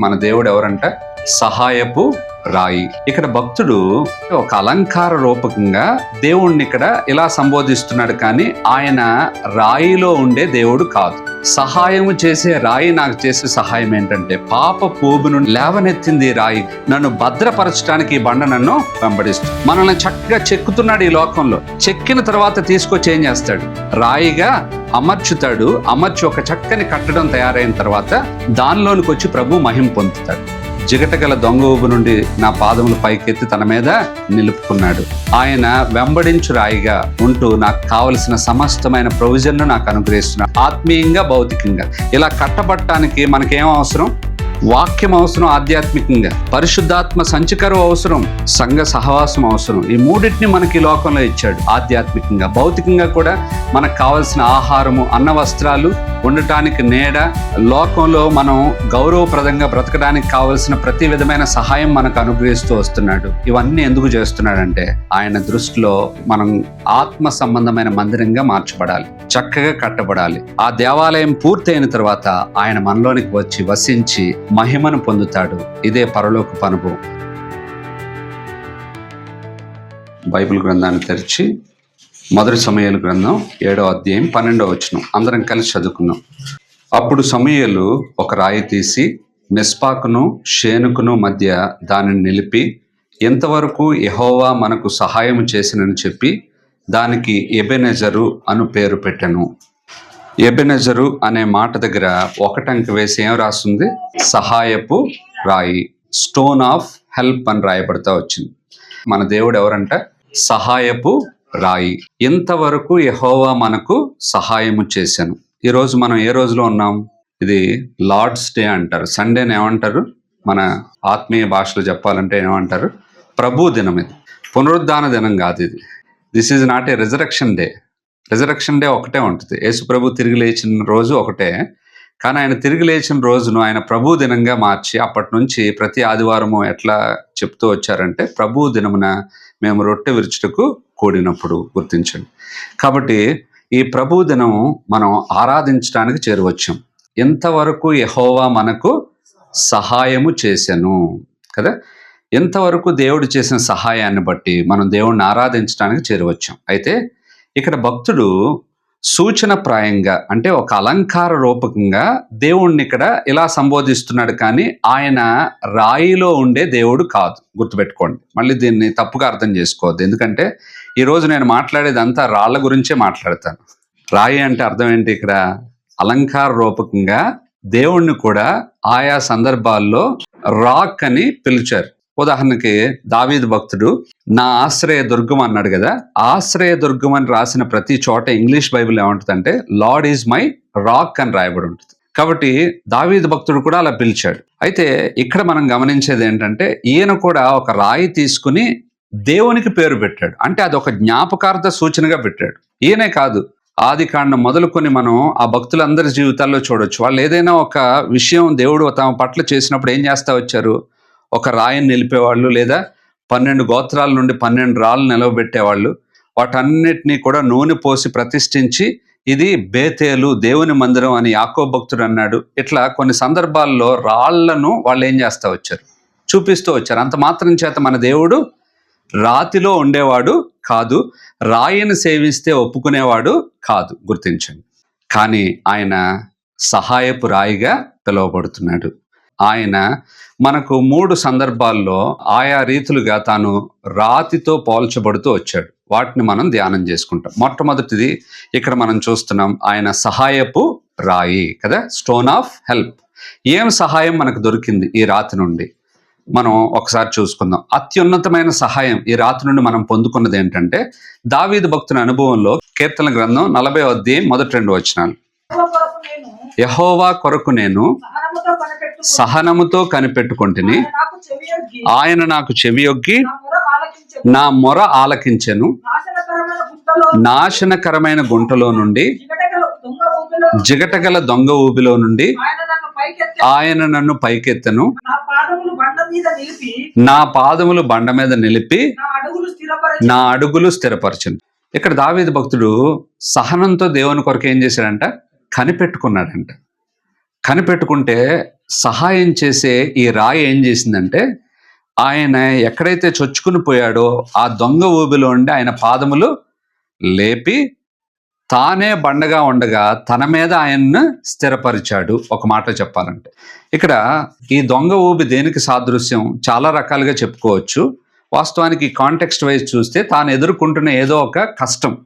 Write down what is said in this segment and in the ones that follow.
మన దేవుడు ఎవరంటే? సహాయపు రాయి. ఇక్కడ భక్తుడు ఒక అలంకార రూపకంగా దేవుణ్ణి ఇక్కడ ఇలా సంబోధిస్తున్నాడు కానీ ఆయన రాయిలో ఉండే దేవుడు కాదు. సహాయము చేసే రాయి నాకు చేసే సహాయం ఏంటంటే పాప పోబును లేవనెత్తింది ఈ రాయి. నన్ను భద్రపరచడానికి ఈ బండ నన్ను వెంబడిస్తుంది. మనల్ని చక్కగా చెక్కుతున్నాడు ఈ లోకంలో. చెక్కిన తర్వాత తీసుకొచ్చి ఏం చేస్తాడు? రాయిగా అమర్చుతాడు. అమర్చి ఒక చక్కని కట్టడం తయారైన తర్వాత దానిలోనికి వచ్చి ప్రభు మహిం పొందుతాడు. జిగటగల దొంగ ఊబు నుండి నా పాదములు పైకెత్తి తన మీద నిలుపుకున్నాడు. ఆయన వెంబడించు రాయిగా ఉంటూ నాకు కావలసిన సమస్తమైన ప్రొవిజన్ను నాకు అనుగ్రహిస్తున్నాడు. ఆత్మీయంగా భౌతికంగా. ఇలా కట్టబట్టడానికి మనకేం అవసరం? వాక్యం అవసరం ఆధ్యాత్మికంగా. పరిశుద్ధాత్మ సంచికరు అవసరం సంఘ సహవాసం అవసరం. ఈ మూడింటిని మనకి లోకంలో ఇచ్చాడు. ఆధ్యాత్మికంగా భౌతికంగా కూడా మనకు కావలసిన ఆహారము అన్న వస్త్రాలు ఉండటానికి నీడ లోకంలో మనం గౌరవప్రదంగా బ్రతకడానికి కావలసిన ప్రతి విధమైన సహాయం మనకు అనుగ్రహిస్తూ వస్తున్నాడు. ఇవన్నీ ఎందుకు చేస్తున్నాడంటే ఆయన దృష్టిలో మనం ఆత్మ సంబంధమైన మందిరంగా మార్చబడాలి. చక్కగా కట్టబడాలి. ఆ దేవాలయం పూర్తయిన తర్వాత ఆయన మనలోనికి వచ్చి వసించి మహిమను పొందుతాడు. ఇదే పరలోక అనుభవం బైబిల్ గ్రంథాన్ని తెరిచి మొదటి సమయాల గ్రంథం ఏడో అధ్యాయం పన్నెండో వచనం. అందరం కలిసి చదువుకున్నాం అప్పుడు సమయలు ఒక రాయి తీసి మిస్పాకును షేనుకును మధ్య దానిని నిలిపి ఎంతవరకు ఎహోవా మనకు సహాయం చేసినని చెప్పి దానికి ఎబెనెజరు అను పేరు పెట్టెను. ఎబెనెజరు అనే మాట దగ్గర ఒకటంక వేసి ఏం రాస్తుంది? సహాయపు రాయి. స్టోన్ ఆఫ్ హెల్ప్ అని రాయబడతా వచ్చింది. మన దేవుడు ఎవరంట? సహాయపు రాయి. ఇంతవరకు యహోవా మనకు సహాయము చేశాను. ఈ రోజు మనం ఏ రోజులో ఉన్నాం? ఇది లార్డ్స్ డే అంటారు. సండేని ఏమంటారు? మన ఆత్మీయ భాషలో చెప్పాలంటే ఏమంటారు? ప్రభు దినం ఇది పునరుద్ధాన దినం కాదు ఇది. This is not a resurrection day resurrection day ఒకటే ఉంటుంది. యేసు ప్రభు తిరిగి లేచిన రోజు ఒకటే. కానీ ఆయన తిరిగి లేచిన రోజును ఆయన ప్రభు దినంగా మార్చి అప్పటి నుంచి ప్రతి ఆదివారము ఎట్లా చెప్తూ వచ్చారంటే ప్రభు దినమున మేము రొట్టె విరుచుటకు కూడినప్పుడు గుర్తించండి. కాబట్టి ఈ ప్రభు దినం మనం ఆరాధించడానికి చేరువచ్చాం. ఎంతవరకు యహోవా మనకు సహాయము చేశాను కదా? ఎంతవరకు దేవుడు చేసిన సహాయాన్ని బట్టి మనం దేవుణ్ణి ఆరాధించడానికి చేరువచ్చాం. అయితే ఇక్కడ భక్తుడు సూచన ప్రాయంగా అంటే ఒక అలంకార రూపకంగా దేవుణ్ణి ఇక్కడ ఇలా సంబోధిస్తున్నాడు కానీ ఆయన రాయిలో ఉండే దేవుడు కాదు. గుర్తుపెట్టుకోండి. మళ్ళీ దీన్ని తప్పుగా అర్థం చేసుకోవద్దు. ఎందుకంటే ఈరోజు నేను మాట్లాడేది అంతా రాళ్ళ గురించే మాట్లాడతాను. రాయి అంటే అర్థం ఏంటి ఇక్కడ? అలంకార రూపకంగా దేవుణ్ణి కూడా ఆయా సందర్భాల్లో రాక్ అని పిలిచారు. ఉదాహరణకి దావీద్ భక్తుడు నా ఆశ్రయ దుర్గం అన్నాడు కదా ఆశ్రయ దుర్గం అని రాసిన ప్రతి చోట ఇంగ్లీష్ బైబిల్ ఏమంటుందంటే లార్డ్ ఈజ్ మై రాక్ అని రాయబడి ఉంటుంది. కాబట్టి దావీద్ భక్తుడు కూడా అలా పిలిచాడు. అయితే ఇక్కడ మనం గమనించేది ఏంటంటే ఈయన కూడా ఒక రాయి తీసుకుని దేవునికి పేరు పెట్టాడు. అంటే అది ఒక జ్ఞాపకార్థ సూచనగా పెట్టాడు. ఈయనే కాదు ఆది కాండం మొదలుకొని మనం ఆ భక్తులందరి జీవితాల్లో చూడొచ్చు. వాళ్ళు ఏదైనా ఒక విషయం దేవుడు తమ పట్ల చేసినప్పుడు ఏం చేస్తా వచ్చారు? ఒక రాయిని నిలిపేవాళ్ళు లేదా పన్నెండు గోత్రాల నుండి పన్నెండు రాళ్ళు నిలవబెట్టేవాళ్ళు. వాటన్నిటినీ కూడా నూనె పోసి ప్రతిష్ఠించి ఇది బేతేలు దేవుని మందిరం అని యాకో భక్తుడు అన్నాడు. ఇట్లా కొన్ని సందర్భాల్లో రాళ్ళను వాళ్ళు ఏం చేస్తూ వచ్చారు? చూపిస్తూ వచ్చారు. అంత మాత్రం చేత మన దేవుడు రాతిలో ఉండేవాడు కాదు. రాయిని సేవిస్తే ఒప్పుకునేవాడు కాదు. గుర్తించండి. కానీ ఆయన సహాయపు రాయిగా పిలువబడుతున్నాడు. ఆయన మనకు మూడు సందర్భాల్లో ఆయా రీతులుగా తాను రాతితో పోల్చబడుతూ వచ్చాడు. వాటిని మనం ధ్యానం చేసుకుంటాం. మొట్టమొదటిది ఇక్కడ మనం చూస్తున్నాం ఆయన సహాయపు రాయి కదా స్టోన్ ఆఫ్ హెల్ప్. ఏం సహాయం మనకు దొరికింది ఈ రాతి నుండి? మనం ఒకసారి చూసుకుందాం. అత్యున్నతమైన సహాయం ఈ రాత్రి నుండి మనం పొందుకున్నది ఏంటంటే దావీదు భక్తుని అనుభవంలో కీర్తన గ్రంథం నలభై అధ్యాయం మొదటి రెండు వచనాలు. యెహోవా కొరకు నేను సహనముతో కనిపెట్టుకొంటిని ఆయన నాకు చెవియొగ్గి నా మొర ఆలకించెను. నాశనకరమైన గుంటలో నుండి జిగటగల దొంగ ఊబిలో నుండి ఆయన నన్ను పైకెత్తెను. నా పాదములు బండ మీద నిలిపి నా అడుగులు స్థిరపరచను. ఇక్కడ దావీదు భక్తుడు సహనంతో దేవుని కొరకు ఏం చేశాడంట? కనిపెట్టుకున్నాడంట. కనిపెట్టుకుంటే సహాయం చేసే ఈ రాయి ఏం చేసిందంటే ఆయన ఎక్కడైతే చొచ్చుకుని పోయాడో ఆ దొంగ ఊబిలో ఉండి ఆయన పాదములు లేపి తానే బండగా ఉండగా తన మీద ఆయన్ను స్థిరపరిచాడు. ఒక మాట చెప్పాలంటే. ఇక్కడ ఈ దొంగ ఊబి దేనికి సాదృశ్యం? చాలా రకాలుగా చెప్పుకోవచ్చు. వాస్తవానికి కాంటెక్స్ట్ వైజ్ చూస్తే తాను ఎదుర్కొంటున్న ఏదో ఒక కష్టం.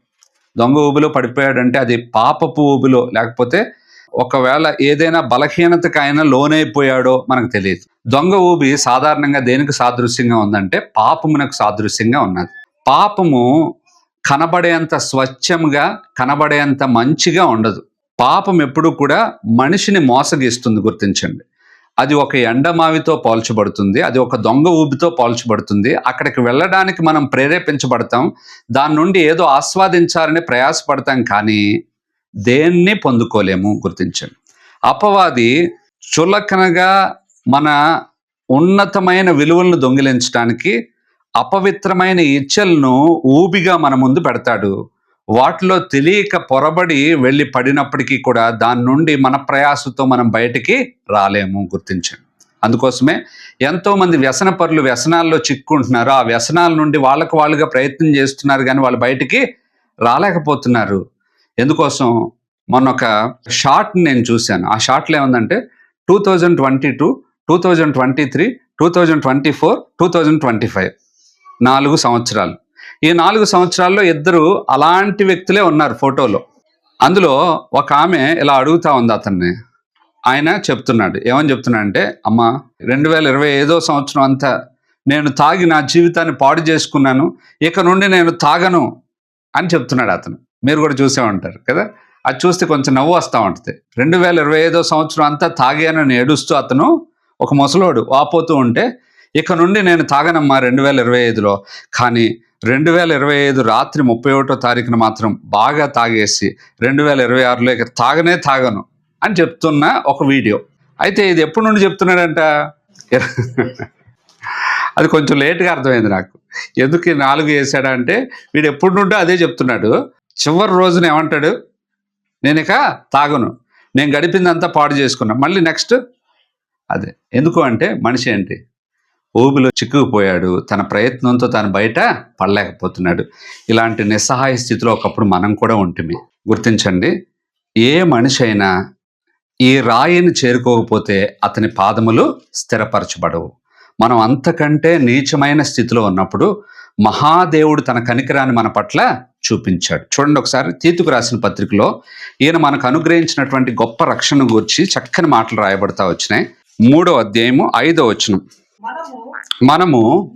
దొంగ ఊబిలో పడిపోయాడంటే అది పాపపు ఊబిలో. లేకపోతే ఒకవేళ ఏదైనా బలహీనతకు ఆయన లోనైపోయాడో మనకు తెలియదు. దొంగ ఊబి సాధారణంగా దేనికి సాదృశ్యంగా ఉందంటే పాపమునకు సాదృశ్యంగా ఉన్నది. పాపము కనబడేంత స్వచ్ఛంగా కనబడేంత మంచిగా ఉండదు. పాపం ఎప్పుడూ కూడా మనిషిని మోసగిస్తుంది గుర్తించండి. అది ఒక ఎండమావితో పోల్చబడుతుంది అది ఒక దొంగ ఊబితో పోల్చబడుతుంది. అక్కడికి వెళ్ళడానికి మనం ప్రేరేపించబడతాం. దాని నుండి ఏదో ఆస్వాదించాలని ప్రయాసపడతాం కానీ దేన్ని పొందుకోలేము గుర్తించండి. అపవాది చులకనగా మన ఉన్నతమైన విలువలను దొంగిలించడానికి అపవిత్రమైన ఇచ్చలను ఊబిగా మన ముందు పెడతాడు. వాటిలో తెలియక పొరబడి వెళ్ళి పడినప్పటికీ కూడా దాని నుండి మన ప్రయాసతో మనం బయటికి రాలేము గుర్తించండి. అందుకోసమే ఎంతో మంది వ్యసన పరులు వ్యసనాల్లో చిక్కుంటున్నారు ఆ వ్యసనాల నుండి వాళ్ళకు వాళ్ళుగా ప్రయత్నం చేస్తున్నారు కానీ వాళ్ళు బయటికి రాలేకపోతున్నారు. ఎందుకోసం? మొన్న ఒక షార్ట్ నేను చూశాను. ఆ షార్ట్లో ఏముందంటే two thousand twenty two two thousand twenty three two thousand twenty four two thousand twenty five నాలుగు సంవత్సరాలు. ఈ నాలుగు సంవత్సరాల్లో ఇద్దరు అలాంటి వ్యక్తులే ఉన్నారు ఫోటోలో. అందులో ఒక ఆమె ఇలా అడుగుతా ఉంది అతన్ని. ఆయన చెప్తున్నాడు. ఏమని చెప్తున్నాడంటే అమ్మ రెండు వేల ఇరవై ఐదో సంవత్సరం అంతా నేను తాగి నా జీవితాన్ని పాడు చేసుకున్నాను. ఇక నుండి నేను తాగను అని చెప్తున్నాడు అతను. మీరు కూడా చూసే ఉంటారు కదా? అది చూస్తే కొంచెం నవ్వు వస్తూ ఉంటుంది. రెండు వేల ఇరవై ఐదో సంవత్సరం అంతా తాగానని ఏడుస్తూ అతను ఒక ముసలోడు వాపోతూ ఉంటే ఇక నుండి నేను తాగనమ్మా రెండు వేల ఇరవై ఐదులో. కానీ రెండు వేల ఇరవై ఐదు రాత్రి ముప్పై ఒకటో తారీఖున మాత్రం బాగా తాగేసి రెండు వేల ఇరవై ఆరులో ఇక తాగనే తాగను అని చెప్తున్న ఒక వీడియో. అయితే ఇది ఎప్పటి నుండి చెప్తున్నాడంట? అది కొంచెం లేట్గా అర్థమైంది నాకు. ఎందుకు నాలుగు వేసాడా అంటే వీడు ఎప్పటి నుండో అదే చెప్తున్నాడు. చివరి రోజున ఏమంటాడు? నేను ఇక తాగను. నేను గడిపిందంతా పాడు చేసుకున్నా. మళ్ళీ నెక్స్ట్ అదే. ఎందుకు అంటే మనిషి ఏంటి? ఊబిలో చిక్కుకుపోయాడు. తన ప్రయత్నంతో తను బయట పడలేకపోతున్నాడు. ఇలాంటి నిస్సహాయ స్థితిలో ఒకప్పుడు మనం కూడా ఉంటుంది గుర్తించండి ఏ మనిషి అయినా ఈ రాయిని చేరుకోకపోతే అతని పాదములు స్థిరపరచబడవు. మనం అంతకంటే నీచమైన స్థితిలో ఉన్నప్పుడు మహాదేవుడు తన కనికరాన్ని మన పట్ల చూపించాడు. చూడండి ఒకసారి తీతుకు రాసిన పత్రికలో ఈయన మనకు అనుగ్రహించినటువంటి గొప్ప రక్షణ గురించి చక్కని మాటలు రాయబడతా వచ్చినాయి. మూడో అధ్యాయము ఐదో వచనం. మనము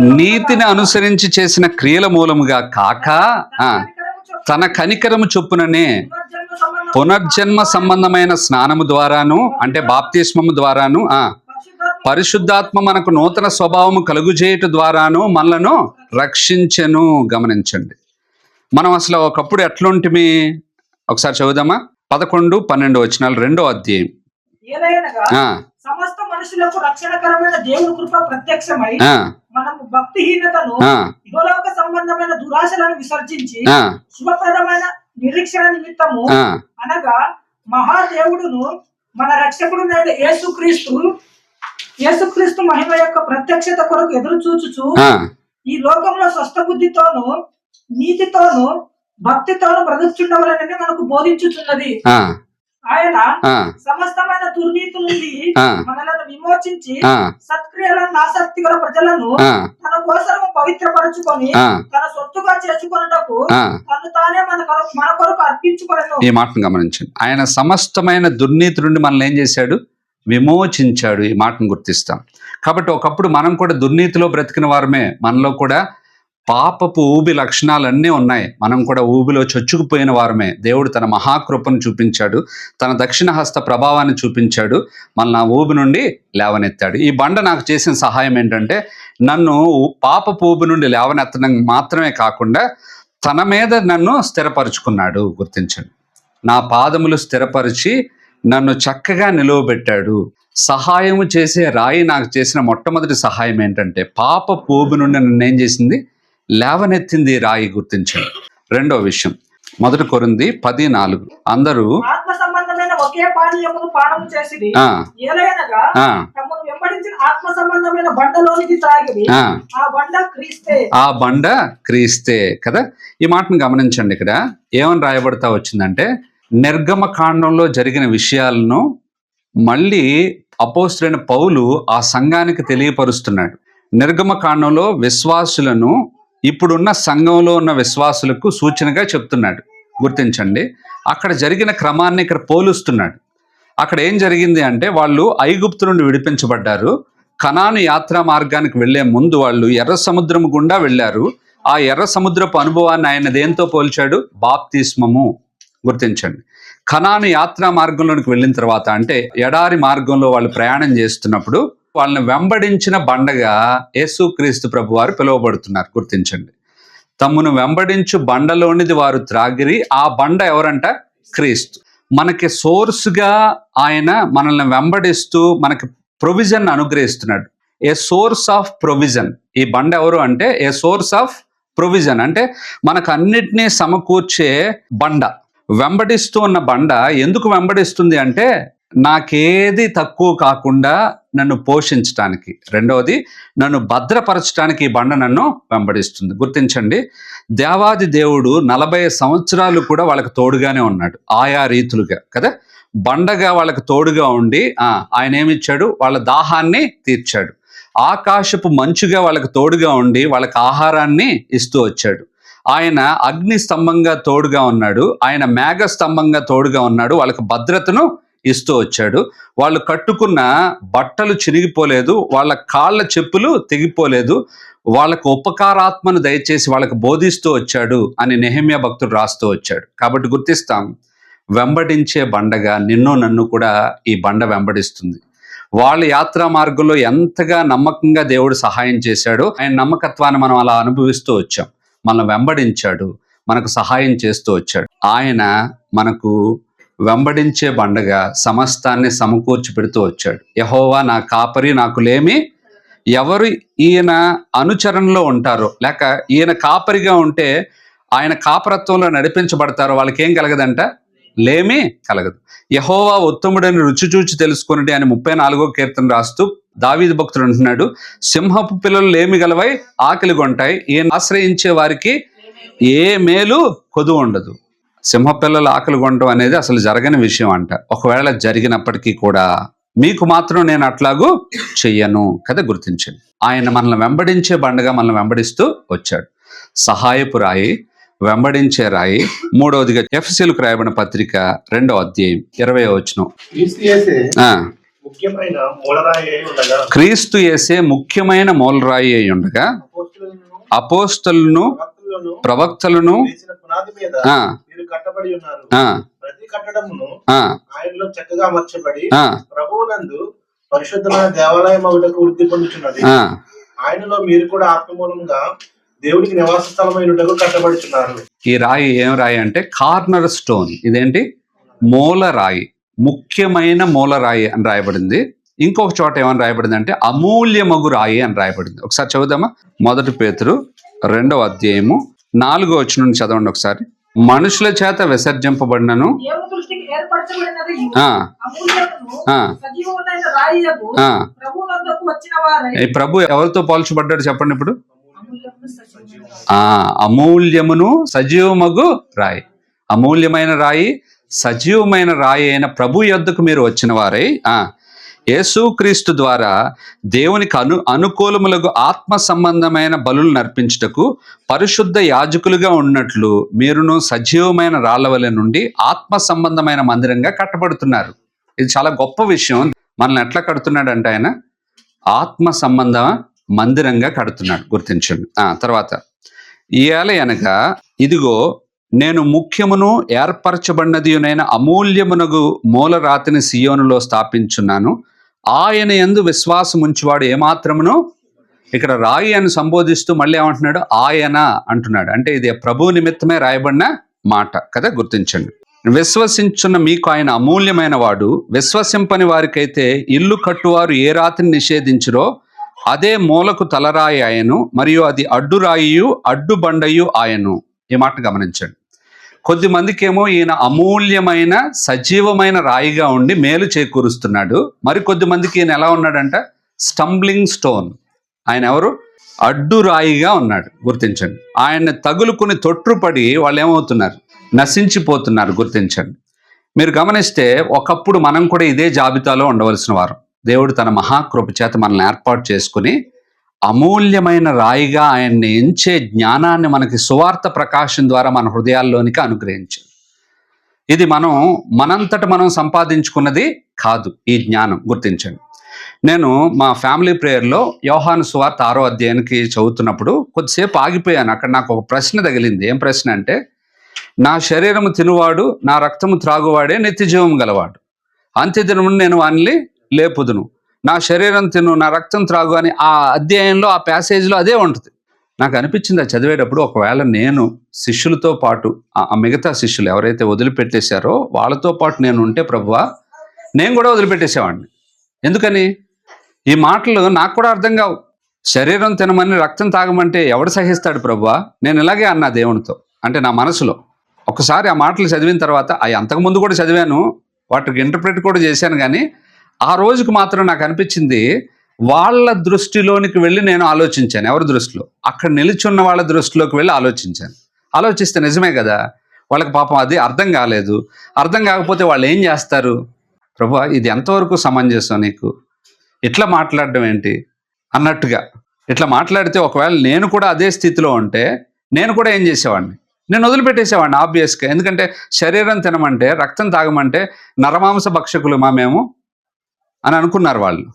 నీతిని అనుసరించి చేసిన క్రియల మూలముగా కాక తన కనికరము చొప్పుననే పునర్జన్మ సంబంధం పునర్జన్మ సంబంధమైన స్నానము ద్వారాను అంటే బాప్తిస్మము ద్వారాను ఆ పరిశుద్ధాత్మ మనకు నూతన స్వభావము కలుగుజేయట ద్వారాను మనలను రక్షించెను. గమనించండి. మనం అసలు ఒకప్పుడు ఎట్లుంటిమి? ఒకసారి చదువుదామా? పదకొండు పన్నెండు వచనాలు రెండో అధ్యాయం. ఏలయనగా ఆ, సమస్త మనుషులకు రక్షణకరమైన దేవుని కృప ప్రత్యక్షమై మనము భక్తిహీనతను ఇహలోక సంబంధమైన దురాశలను విసర్జించి శుభప్రదమైన నిరీక్షణ నిమిత్తము అనగా మహాదేవుడును మన రక్షకుడు నేడు యేసుక్రీస్తు యేసుక్రీస్తు మహిమ యొక్క ప్రత్యక్షత కొరకు ఎదురు చూచుచు ఈ లోకంలో స్వస్థ బుద్ధితోను నీతితోను భక్తితోను బ్రతుకుచుండవాలని మనకు బోధించుచున్నది. ఆయన సమస్తమైన దుర్నీతి నుండి మనలను విమోచించి ఆ, సత్క్రియలను ఆసక్తి గల ప్రజలను తన కోసం పవిత్రపరచుకొని తన సొత్తుగా చేసుకొనుటకు ఆ. తను తానే మన మన కొరకు ఈ మాటను గమనించండి. ఆయన సమస్తమైన దుర్నీతి నుండి మనల్ని ఏం చేశాడు? విమోచించాడు. ఈ మాటను గుర్తిస్తాం. కాబట్టి ఒకప్పుడు మనం కూడా దుర్నీతిలో బ్రతికిన వారమే. మనలో కూడా పాపపు ఊబి లక్షణాలన్నీ ఉన్నాయి. మనం కూడా ఊబిలో చొచ్చుకుపోయిన వారమే. దేవుడు తన మహాకృపను చూపించాడు. తన దక్షిణ హస్త ప్రభావాన్ని చూపించాడు. మళ్ళీ నా ఊబి నుండి లేవనెత్తాడు. ఈ బండ నాకు చేసిన సహాయం ఏంటంటే నన్ను పాపపు ఊబి నుండి లేవనెత్తడం మాత్రమే కాకుండా తన మీద నన్ను స్థిరపరుచుకున్నాడు. గుర్తించండి. నా పాదములు స్థిరపరిచి నన్ను చక్కగా నిలువబెట్టాడు. సహాయము చేసే రాయి నాకు చేసిన మొట్టమొదటి సహాయం ఏంటంటే పాప పోబు నుండి నన్ను ఏం చేసింది? లేవనెత్తింది రాయి గుర్తించండి. రెండో విషయం మొదటి కొరింది పది నాలుగు అందరూ పానము తమను వెంబడించిన ఆత్మ సంబంధమైన బండలోనికి బండ క్రీస్తే. ఆ బండ క్రీస్తే కదా? ఈ మాటను గమనించండి ఇక్కడ. ఏమని రాయబడతా వచ్చిందంటే నిర్గమ కాండంలో జరిగిన విషయాలను మళ్ళీ అపోస్తులైన పౌలు ఆ సంఘానికి తెలియపరుస్తున్నాడు. నిర్గమ కాండంలో విశ్వాసులను ఇప్పుడున్న సంఘంలో ఉన్న విశ్వాసులకు సూచనగా చెప్తున్నాడు. గుర్తించండి. అక్కడ జరిగిన క్రమాన్ని ఇక్కడ పోలుస్తున్నాడు. అక్కడ ఏం జరిగింది అంటే వాళ్ళు ఐగుప్తు నుండి విడిపించబడ్డారు. కణాను యాత్రా మార్గానికి వెళ్ళే ముందు వాళ్ళు ఎర్ర సముద్రం గుండా వెళ్ళారు. ఆ ఎర్ర సముద్రపు అనుభవాన్ని ఆయన దేంతో పోల్చాడు? బాప్తిస్మము. గుర్తించండి. కణాను యాత్రా మార్గంలోనికి వెళ్ళిన తర్వాత అంటే ఎడారి మార్గంలో వాళ్ళు ప్రయాణం చేస్తున్నప్పుడు వాళ్ళని వెంబడించిన బండగా యేసుక్రీస్తు ప్రభు వారు పిలువబడుతున్నారు. గుర్తించండి. తమ్మును వెంబడించు బండలోనిది వారు త్రాగిరి ఆ బండ ఎవరంట? క్రీస్తు. మనకి సోర్స్గా ఆయన మనల్ని వెంబడిస్తూ మనకి provision అనుగ్రహిస్తున్నాడు. A source of provision? ఈ బండ ఎవరు అంటే? A source of provision. అంటే మనకు అన్నిటినీ సమకూర్చే బండ. వెంబడిస్తూ ఉన్న బండ ఎందుకు వెంబడిస్తుంది అంటే నాకేది తక్కువ కాకుండా నన్ను పోషించడానికి రెండవది నన్ను భద్రపరచడానికి ఈ బండ నన్ను వెంబడిస్తుంది. గుర్తించండి దేవాది దేవుడు నలభై సంవత్సరాలు కూడా వాళ్ళకి తోడుగానే ఉన్నాడు. ఆయా రీతులుగా కదా? బండగా వాళ్ళకి తోడుగా ఉండి ఆయన ఏమిచ్చాడు? వాళ్ళ దాహాన్ని తీర్చాడు. ఆకాశపు మంచుగా వాళ్ళకి తోడుగా ఉండి వాళ్ళకి ఆహారాన్ని ఇస్తూ వచ్చాడు. ఆయన అగ్ని స్తంభంగా తోడుగా ఉన్నాడు. ఆయన మేఘ స్తంభంగా తోడుగా ఉన్నాడు. వాళ్ళకి భద్రతను ఇస్తూ వచ్చాడు. వాళ్ళు కట్టుకున్న బట్టలు చిరిగిపోలేదు వాళ్ళ కాళ్ళ చెప్పులు తెగిపోలేదు వాళ్ళకు ఉపకారాత్మను దయచేసి వాళ్ళకు బోధిస్తూ వచ్చాడు అని నెహమ్య భక్తుడు రాస్తూ వచ్చాడు. కాబట్టి గుర్తిస్తాం వెంబడించే బండగా నిన్ను నన్ను కూడా ఈ బండ వెంబడిస్తుంది. వాళ్ళ యాత్రా మార్గంలో ఎంతగా నమ్మకంగా దేవుడు సహాయం చేశాడో ఆయన నమ్మకత్వాన్ని మనం అలా అనుభవిస్తూ వచ్చాం. మనం వెంబడించాడు మనకు సహాయం చేస్తూ వచ్చాడు. ఆయన మనకు వెంబడించే బండగా సమస్తాన్ని సమకూర్చి పెడుతూ వచ్చాడు. యహోవా నా కాపరి నాకు లేమి. ఎవరు ఈయన అనుచరణలో ఉంటారో లేక ఈయన కాపరిగా ఉంటే ఆయన కాపరత్వంలో నడిపించబడతారో వాళ్ళకి ఏం కలగదంట? లేమి కలగదు. యహోవా ఉత్తముడని రుచి చూచి తెలుసుకున్నది అని ముప్పై నాలుగో కీర్తన రాస్తూ దావీది భక్తుడు అంటున్నాడు సింహపు పిల్లలు లేమి గలవై ఆకలి కొంటాయి. ఈయన ఆశ్రయించే వారికి ఏ మేలు కొదు ఉండదు. సింహపిల్లలు ఆకలి కొనడం అనేది అసలు జరగని విషయం అంట. ఒకవేళ జరిగినప్పటికీ కూడా మీకు మాత్రం నేను అట్లాగూ చెయ్యను కదా గుర్తించండి ఆయన మనల్ని వెంబడించే బండగా మనల్ని వెంబడిస్తూ వచ్చాడు. సహాయపు రాయి వెంబడించే రాయి మూడవదిగా ఎఫ్సీలకు రాయబడిన పత్రిక రెండో అధ్యాయం ఇరవై వచనం. క్రీస్తు ఆ, ముఖ్యమైన మూలరాయి అయి ఉండగా. అపోస్తులను ప్రవక్తలను పునాది మీద ఆ, మీరు కట్టబడి ఉన్నారు. ఆ, ప్రతి కట్టడమును ఆ, ఆయనలో చక్కగా అమర్చబడి ఆ, ప్రభువునందు పరిశుద్ధమైన దేవాలయం ఒకటకు వృద్ధి పొందుచున్నది. ఆ. ఆయనలో మీరు కూడా ఆత్మమూలంగా దేవునికి నివాస స్థలమైనటకు కట్టబడుచున్నారు. ఈ రాయి ఏం రాయి అంటే కార్నర్ స్టోన్. ఇదేంటి? మూల రాయి. ముఖ్యమైన మూల రాయి అని రాయబడింది. ఇంకొక చోట ఏమని రాయబడింది అంటే అమూల్యమగు రాయి అని రాయబడింది. ఒకసారి చదువుదామా? మొదటి పేతురు రెండవ అధ్యాయము నాలుగో వచ్చిన నుండి చదవండి ఒకసారి. మనుషుల చేత విసర్జింపబడినను ప్రభు ఎవరితో పోల్చబడ్డాడు చెప్పండి ఇప్పుడు? అమూల్యమును సజీవమగు రాయి. అమూల్యమైన రాయి సజీవమైన రాయి అయిన ప్రభు యొద్దకు మీరు వచ్చిన వారై ఆ. యేసుక్రీస్తు ద్వారా దేవునికి అను అనుకూలములకు ఆత్మ సంబంధమైన బలులు నర్పించుటకు పరిశుద్ధ యాజకులుగా ఉన్నట్లు మీరును సజీవమైన రాళ్ళవలె నుండి ఆత్మ సంబంధమైన మందిరంగా కట్టబడుతున్నారు. ఇది చాలా గొప్ప విషయం. మనల్ని ఎట్లా కడుతున్నాడంటే ఆయన? ఆత్మ సంబంధ మందిరంగా కడుతున్నాడు. గుర్తించండి. ఆ తర్వాత ఇయాల అనగా ఇదిగో నేను ముఖ్యమును ఏర్పరచబడినదియునైన అమూల్యమునగు మూలరాతిని సియోనులో స్థాపించున్నాను. ఆయన ఎందు విశ్వాసముంచువాడు ఏమాత్రమును? ఇక్కడ రాయి అని సంబోధిస్తూ మళ్ళీ ఏమంటున్నాడు? ఆయన అంటున్నాడు. అంటే ఇది ప్రభు నిమిత్తమే రాయబడిన మాట. కదా గుర్తించండి. విశ్వసించున్న మీకు ఆయన అమూల్యమైన వాడు. విశ్వసింపని వారికైతే ఇల్లు కట్టువారు ఏ రాతిని నిషేధించరో అదే మూలకు తలరాయి ఆయను మరియు అది అడ్డురాయియు అడ్డుబండయు ఆయను ఈ మాట గమనించండి. కొద్ది మందికేమో ఈయన అమూల్యమైన సజీవమైన రాయిగా ఉండి మేలు చేకూరుస్తున్నాడు. మరి కొద్ది మందికి ఈయన ఎలా ఉన్నాడంట? Stumbling stone. ఆయన ఎవరు? అడ్డు రాయిగా ఉన్నాడు. గుర్తించండి. ఆయన్ని తగులుకుని తొట్టుపడి వాళ్ళు ఏమవుతున్నారు నశించిపోతున్నారు. గుర్తించండి. మీరు గమనిస్తే ఒకప్పుడు మనం కూడా ఇదే జాబితాలో ఉండవలసిన వారు. దేవుడు తన మహాకృప చేత మనల్ని ఏర్పాటు చేసుకుని అమూల్యమైన రాయిగా ఆయన్ని ఎంచే జ్ఞానాన్ని మనకి సువార్త ప్రకాశం ద్వారా మన హృదయాల్లోనికి అనుగ్రహించింది. ఇది మనం మనంతట మనం సంపాదించుకున్నది కాదు ఈ జ్ఞానం గుర్తించండి. నేను మా ఫ్యామిలీ ప్రేయర్లో యోహాను సువార్త ఆరో అధ్యాయానికి చదువుతున్నప్పుడు కొద్దిసేపు ఆగిపోయాను. అక్కడ నాకు ఒక ప్రశ్న తగిలింది. ఏం ప్రశ్న అంటే నా శరీరము తినువాడు నా రక్తము త్రాగువాడే నిత్యజీవం గలవాడు. అంత్యదినమును నేను వానిని లేపుదును. నా శరీరం తిను నా రక్తం త్రాగు అని ఆ అధ్యాయంలో ఆ ప్యాసేజ్లో అదే ఉంటుంది. నాకు అనిపించింది అది చదివేటప్పుడు ఒకవేళ నేను శిష్యులతో పాటు ఆ ఆ మిగతా శిష్యులు ఎవరైతే వదిలిపెట్టేశారో వాళ్ళతో పాటు నేను ఉంటే ప్రభువా నేను కూడా వదిలిపెట్టేసేవాడిని. ఎందుకని? ఈ మాటలు నాకు కూడా అర్థం కావు. శరీరం తినమని రక్తం తాగమంటే ఎవడు సహిస్తాడు ప్రభువా? నేను ఇలాగే అన్నా దేవునితో అంటే నా మనసులో. ఒకసారి ఆ మాటలు చదివిన తర్వాత అవి అంతకుముందు కూడా చదివాను వాటికి ఇంటర్ప్రిట్ కూడా చేశాను కానీ ఆ రోజుకు మాత్రం నాకు అనిపించింది వాళ్ళ దృష్టిలోనికి వెళ్ళి నేను ఆలోచించాను. ఎవరి దృష్టిలో? అక్కడ నిలుచున్న వాళ్ళ దృష్టిలోకి వెళ్ళి ఆలోచించాను. ఆలోచిస్తే నిజమే కదా? వాళ్ళకి పాపం అది అర్థం కాలేదు. అర్థం కాకపోతే వాళ్ళు ఏం చేస్తారు? ప్రభు ఇది ఎంతవరకు సమంజసం నీకు? ఇట్లా మాట్లాడడం ఏంటి? అన్నట్టుగా. ఇట్లా మాట్లాడితే ఒకవేళ నేను కూడా అదే స్థితిలో ఉంటే నేను కూడా ఏం చేసేవాడిని? నేను వదిలిపెట్టేసేవాడిని ఆబ్వియస్గా ఎందుకంటే శరీరం తినమంటే రక్తం తాగమంటే నరమాంస భక్షకులు మా మేము? అని అనుకున్నారు వాళ్ళు.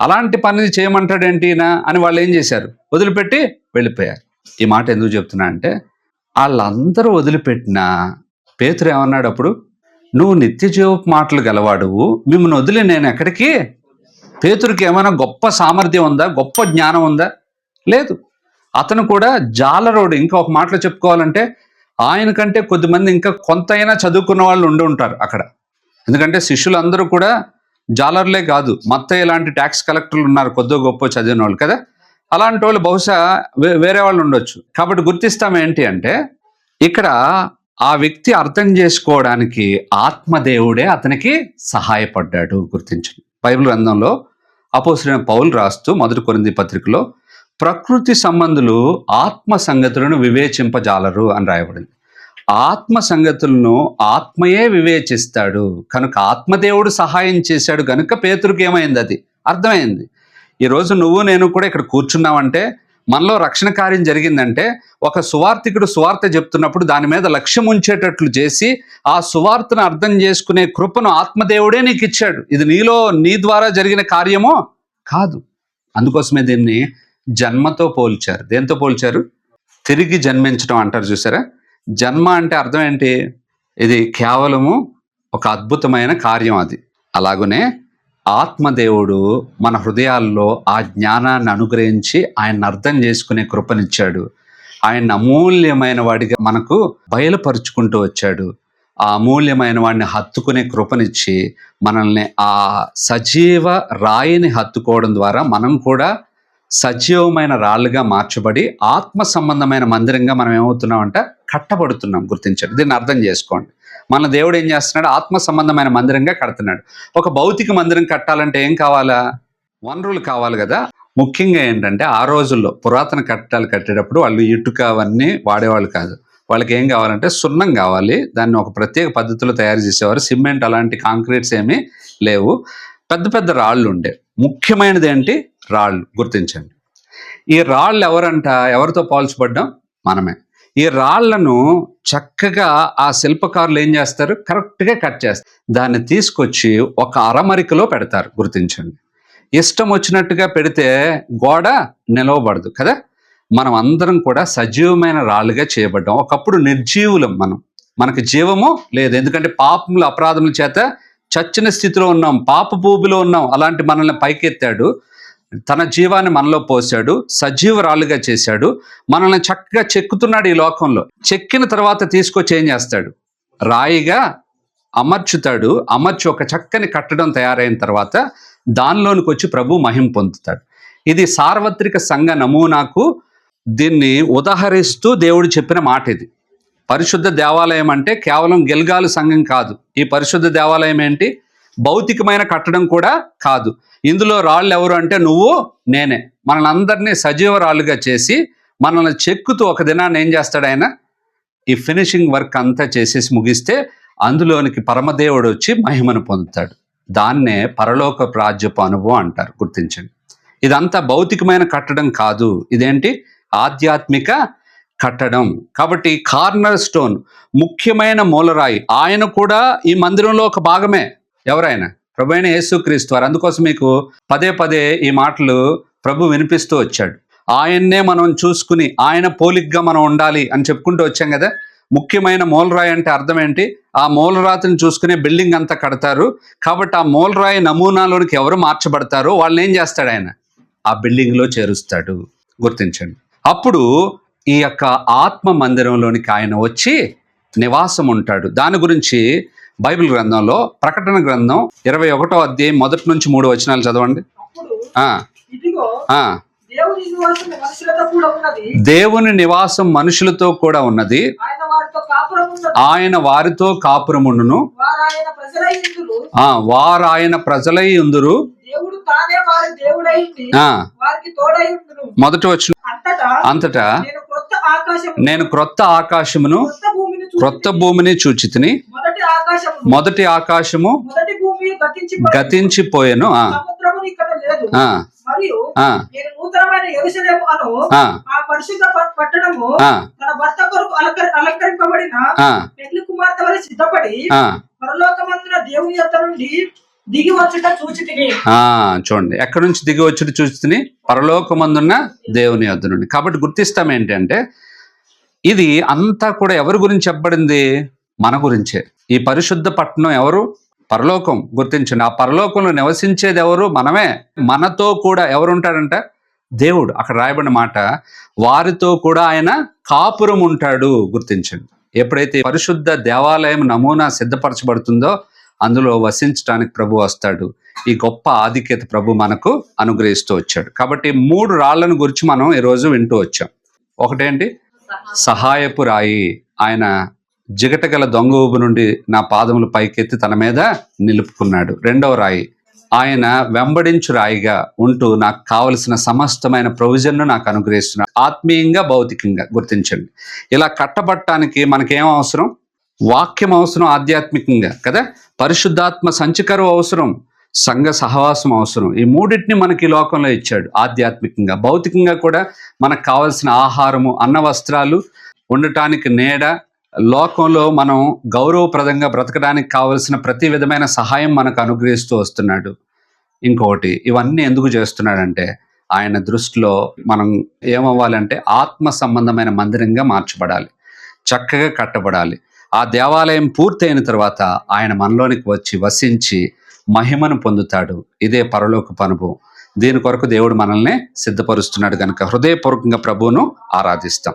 అలాంటి పని చేయమంటాడేంటి ఈయన అని వాళ్ళు ఏం చేశారు? వదిలిపెట్టి వెళ్ళిపోయారు. ఈ మాట ఎందుకు చెప్తున్నా అంటే వాళ్ళందరూ వదిలిపెట్టినా పేతురు ఏమన్నాడు అప్పుడు? నువ్వు నిత్య జీవపు మాటలు గలవాడువు. మిమ్మల్ని వదిలి నేను ఎక్కడికి? పేతురికి ఏమైనా గొప్ప సామర్థ్యం ఉందా? గొప్ప జ్ఞానం ఉందా? లేదు. అతను కూడా జాలరోడు. ఇంకా ఒక మాటలో చెప్పుకోవాలంటే ఆయన కంటే కొద్దిమంది ఇంకా కొంతైనా చదువుకున్న వాళ్ళు ఉండి ఉంటారు అక్కడ. ఎందుకంటే శిష్యులందరూ కూడా జాలర్లే కాదు మత్తయ్య లాంటి ట్యాక్స్ కలెక్టర్లు ఉన్నారు కొద్దో గొప్ప చదివిన వాళ్ళు కదా? అలాంటి వాళ్ళు బహుశా వేరే వాళ్ళు ఉండొచ్చు. కాబట్టి గుర్తిస్తాం ఏంటి అంటే ఇక్కడ ఆ వ్యక్తి అర్థం చేసుకోవడానికి ఆత్మదేవుడే అతనికి సహాయపడ్డాడు గుర్తించండి. బైబిల్ గ్రంథంలో అపోసరైన పౌలు రాస్తూ మొదటి కొరింది పత్రికలో ప్రకృతి సంబంధులు ఆత్మ సంగతులను వివేచింపజాలరు అని రాయబడింది. ఆత్మ సంగతులను ఆత్మయే వివేచిస్తాడు. కనుక ఆత్మదేవుడు సహాయం చేశాడు కనుక పేతురికి ఏమైంది అది? అర్థమైంది. ఈరోజు నువ్వు నేను కూడా ఇక్కడ కూర్చున్నావంటే మనలో రక్షణ కార్యం జరిగిందంటే ఒక సువార్థికుడు సువార్త చెప్తున్నప్పుడు దాని మీద లక్ష్యం ఉంచేటట్లు చేసి ఆ సువార్తను అర్థం చేసుకునే కృపను ఆత్మదేవుడే నీకు ఇచ్చాడు. ఇది నీలో నీ ద్వారా జరిగిన కార్యమో కాదు. అందుకోసమే దీన్ని జన్మతో పోల్చారు. దేంతో పోల్చారు? తిరిగి జన్మించడం అంటారు చూసారా? జన్మ అంటే అర్థం ఏంటి? ఇది కేవలము ఒక అద్భుతమైన కార్యం అది. అలాగనే ఆత్మదేవుడు మన హృదయాల్లో ఆ జ్ఞానాన్ని అనుగ్రహించి ఆయన అర్థం చేసుకునే కృపనిచ్చాడు. ఆయన అమూల్యమైన వాడిగా మనకు బయలుపరుచుకుంటూ వచ్చాడు. ఆ అమూల్యమైన వాడిని హత్తుకునే కృపనిచ్చి మనల్ని ఆ సజీవ రాయిని హత్తుకోవడం ద్వారా మనం కూడా సజీవమైన రాళ్ళుగా మార్చబడి ఆత్మ సంబంధమైన మందిరంగా మనం ఏమవుతున్నామంటే కట్టబడుతున్నాం గుర్తించండి. దీన్ని అర్థం చేసుకోండి. మన దేవుడు ఏం చేస్తున్నాడు? ఆత్మ సంబంధమైన మందిరంగా కడుతున్నాడు. ఒక భౌతిక మందిరం కట్టాలంటే ఏం కావాలా? వనరులు కావాలి కదా. ముఖ్యంగా ఏంటంటే ఆ రోజుల్లో పురాతన కట్టాలు కట్టేటప్పుడు వాళ్ళు ఇటుక అవన్నీ వాడేవాళ్ళు కాదు. వాళ్ళకి ఏం కావాలంటే సున్నం కావాలి. దాన్ని ఒక ప్రత్యేక పద్ధతిలో తయారు చేసేవారు. సిమెంట్ అలాంటి కాంక్రీట్స్ ఏమీ లేవు. పెద్ద పెద్ద రాళ్ళు ఉండే. ముఖ్యమైనది ఏంటి? రాళ్ళు గుర్తించండి. ఈ రాళ్ళు ఎవరంట? ఎవరితో పోల్చబడ్డాం? మనమే. ఈ రాళ్ళను చక్కగా ఆ శిల్పకారులు ఏం చేస్తారు? కరెక్ట్గా కట్ చేస్తారు. దాన్ని తీసుకొచ్చి ఒక అరమరికలో పెడతారు గుర్తించండి. ఇష్టం వచ్చినట్టుగా పెడితే గోడ నిలవబడదు కదా? మనం అందరం కూడా సజీవమైన రాళ్ళుగా చేయబడ్డాం. ఒకప్పుడు నిర్జీవులం మనం. మనకి జీవము లేదు. ఎందుకంటే పాపములు అపరాధముల చేత చచ్చిన స్థితిలో ఉన్నాం. పాప భూమిలో ఉన్నాం. అలాంటి మనల్ని పైకెత్తాడు. తన జీవాన్ని మనలో పోశాడు సజీవరాలుగా చేశాడు మనల్ని చక్కగా చెక్కుతున్నాడు ఈ లోకంలో. చెక్కిన తర్వాత తీసుకొచ్చి ఏం చేస్తాడు? రాయిగా అమర్చుతాడు. అమర్చి ఒక చక్కని కట్టడం తయారైన తర్వాత దానిలోనికి వచ్చి ప్రభు మహిం పొందుతాడు. ఇది సార్వత్రిక సంఘ నమూనాకు దీన్ని ఉదాహరిస్తూ దేవుడు చెప్పిన మాట ఇది. పరిశుద్ధ దేవాలయం అంటే కేవలం గిల్గాలు సంఘం కాదు. ఈ పరిశుద్ధ దేవాలయం ఏంటి? భౌతికమైన కట్టడం కూడా కాదు. ఇందులో రాళ్ళు ఎవరు అంటే నువ్వు నేనే. మనల్ని అందరినీ సజీవ రాళ్ళుగా చేసి మనల్ని చెక్కుతూ ఒక దినాన్ని ఏం చేస్తాడు ఆయన? ఈ ఫినిషింగ్ వర్క్ అంతా చేసేసి ముగిస్తే అందులోనికి పరమదేవుడు వచ్చి మహిమను పొందుతాడు. దాన్నే పరలోక రాజ్యపు అనుభవం అంటారు. గుర్తించండి. ఇదంతా భౌతికమైన కట్టడం కాదు. ఇదేంటి? ఆధ్యాత్మిక కట్టడం. కాబట్టి కార్నర్ స్టోన్ ముఖ్యమైన మూలరాయి. ఆయన కూడా ఈ మందిరంలో ఒక భాగమే. ఎవరైనా? ప్రభు అయిన యేసుక్రీస్తు వారు. అందుకోసం మీకు పదే పదే ఈ మాటలు ప్రభు వినిపిస్తూ వచ్చాడు. ఆయన్నే మనం చూసుకుని ఆయన పోలిగ్గా మనం ఉండాలి అని చెప్పుకుంటూ వచ్చాం కదా. ముఖ్యమైన మూలరాయి అంటే అర్థం ఏంటి? ఆ మూలరాతిని చూసుకునే బిల్డింగ్ అంతా కడతారు. కాబట్టి ఆ మూలరాయి నమూనాలోనికి ఎవరు మార్చబడతారో వాళ్ళని ఏం చేస్తాడు ఆయన? ఆ బిల్డింగ్లో చేరుస్తాడు. గుర్తించండి. అప్పుడు ఈ యొక్క ఆత్మ మందిరంలోనికి ఆయన వచ్చి నివాసం ఉంటాడు దాని గురించి బైబిల్ గ్రంథంలో ప్రకటన గ్రంథం ఇరవై ఒకటో అధ్యాయం మొదటి నుంచి మూడు వచనాలు చదవండి. దేవుని నివాసం మనుషులతో కూడా ఉన్నది. ఆయన వారితో కాపురముండును వారు ఆయన ప్రజలై ఉందురు మొదటి వచ్చిన అంతటా నేను క్రొత్త ఆకాశమును క్రొత్త భూమిని చూచితిని. మొదటి ఆకాశం మొదటి ఆకాశము గతించిపోయెను. అలంకరింపబడిన ఆ. పెళ్ళి కుమార్తె వలె సిద్ధపడి ఆ. పరలోకమందున దేవుని యొక్క నుండి దిగి వచ్చుట చూడండి. ఎక్కడి నుంచి దిగి వచ్చి చూస్తుంది పరలోకమందున్న దేవుని యొద్ద నుండి. కాబట్టి గుర్తిస్తాం ఏంటంటే ఇది అంతా కూడా ఎవరి గురించి చెప్పబడింది? మన గురించే. ఈ పరిశుద్ధ పట్టణం ఎవరు? పరలోకం గుర్తించండి. ఆ పరలోకంలో నివసించేది ఎవరు? మనమే. మనతో కూడా ఎవరు ఉంటాడంట దేవుడు. అక్కడ రాయబడిన మాట వారితో కూడా ఆయన కాపురం ఉంటాడు. గుర్తించండి. ఎప్పుడైతే పరిశుద్ధ దేవాలయం నమూనా సిద్ధపరచబడుతుందో అందులో వసించడానికి ప్రభు వస్తాడు. ఈ గొప్ప ఆధిక్యత ప్రభు మనకు అనుగ్రహిస్తూ వచ్చాడు. కాబట్టి మూడు రాళ్ళను గురించి మనం ఈరోజు వింటూ వచ్చాం. ఒకటేంటి? సహాయపు రాయి. ఆయన జిగటగల దొంగ ఊబు నుండి నా పాదములు పైకెత్తి తన మీద నిలుపుకున్నాడు. రెండవ రాయి. ఆయన వెంబడించు రాయిగా ఉంటూ నాకు కావలసిన సమస్తమైన ప్రొవిజన్ను నాకు అనుగ్రహిస్తున్నాడు. ఆత్మీయంగా భౌతికంగా గుర్తించండి. ఇలా కట్టబట్టడానికి మనకేం అవసరం? వాక్యం అవసరం ఆధ్యాత్మికంగా కదా? పరిశుద్ధాత్మ సంచికరు అవసరం సంఘ సహవాసం అవసరం. ఈ మూడింటిని మనకి లోకంలో ఇచ్చాడు. ఆధ్యాత్మికంగా భౌతికంగా కూడా మనకు కావలసిన ఆహారము అన్న వస్త్రాలు ఉండటానికి నీడ లోకంలో మనం గౌరవప్రదంగా బ్రతకడానికి కావలసిన ప్రతి విధమైన సహాయం మనకు అనుగ్రహిస్తూ వస్తున్నాడు. ఇంకొకటి ఇవన్నీ ఎందుకు చేస్తున్నాడంటే ఆయన దృష్టిలో మనం ఏమవ్వాలంటే ఆత్మ సంబంధమైన మందిరంగా మార్చబడాలి. చక్కగా కట్టబడాలి. ఆ దేవాలయం పూర్తయిన తర్వాత ఆయన మనలోనికి వచ్చి వసించి మహిమను పొందుతాడు. ఇదే పరలోక పనుభవం దీని కొరకు దేవుడు మనల్ని సిద్ధపరుస్తున్నాడు కనుక హృదయపూర్వకంగా ప్రభువును ఆరాధిస్తాం.